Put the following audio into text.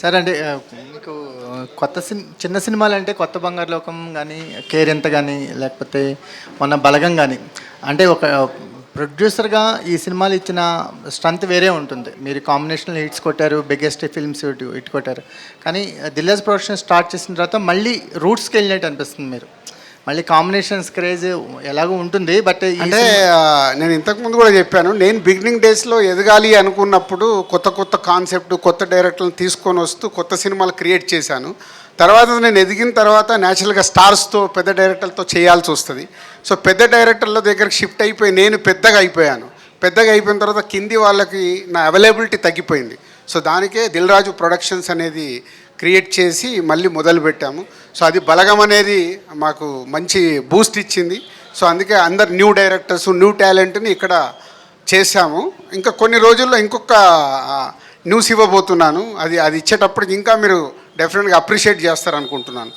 సరే అండి మీకు కొత్త సిన్ చిన్న సినిమాలు అంటే కొత్త బంగారు లోకం కానీ కేరింత కానీ లేకపోతే మొన్న బలగం కానీ అంటే ఒక ప్రొడ్యూసర్గా ఈ సినిమాలు ఇచ్చిన స్ట్రెంత్ వేరే ఉంటుంది. మీరు కాంబినేషన్ హిట్స్ కొట్టారు బిగ్గెస్ట్ ఫిల్మ్స్ ఇటు ఇటు కొట్టారు. కానీ దిల్లాజ్ ప్రొడక్షన్ స్టార్ట్ చేసిన తర్వాత మళ్ళీ రూట్స్కి వెళ్ళినట్టు అనిపిస్తుంది మీరు. మళ్ళీ కాంబినేషన్స్ క్రేజ్ ఎలాగో ఉంటుంది బట్ అంటే నేను ఇంతకు ముందు కూడా చెప్పాను నేను బిగినింగ్ డేస్లో ఎదగాలి అనుకున్నప్పుడు కొత్త కొత్త కాన్సెప్ట్ కొత్త డైరెక్టర్లను తీసుకొని వస్తూ కొత్త సినిమాలు క్రియేట్ చేశాను. తర్వాత నేను ఎదిగిన తర్వాత న్యాచురల్గా స్టార్స్తో పెద్ద డైరెక్టర్లతో చేయాల్సి వస్తుంది. సో పెద్ద డైరెక్టర్ల దగ్గరికి షిఫ్ట్ అయిపోయి నేను పెద్దగా అయిపోయాను. పెద్దగా అయిపోయిన తర్వాత కింది వాళ్ళకి నా అవైలబిలిటీ తగ్గిపోయింది. సో దానికే దిల్ రాజు ప్రొడక్షన్స్ అనేది క్రియేట్ చేసి మళ్ళీ మొదలు పెట్టాము. సో అది బలగం అనేది మాకు మంచి బూస్ట్ ఇచ్చింది. సో అందుకే అందరు న్యూ డైరెక్టర్స్ న్యూ టాలెంట్ని ఇక్కడ చేశాము. ఇంకా కొన్ని రోజుల్లో ఇంకొక న్యూస్ ఇవ్వబోతున్నాను. అది అది ఇచ్చేటప్పటికి ఇంకా మీరు డెఫినెట్గా అప్రిషియేట్ చేస్తారనుకుంటున్నాను.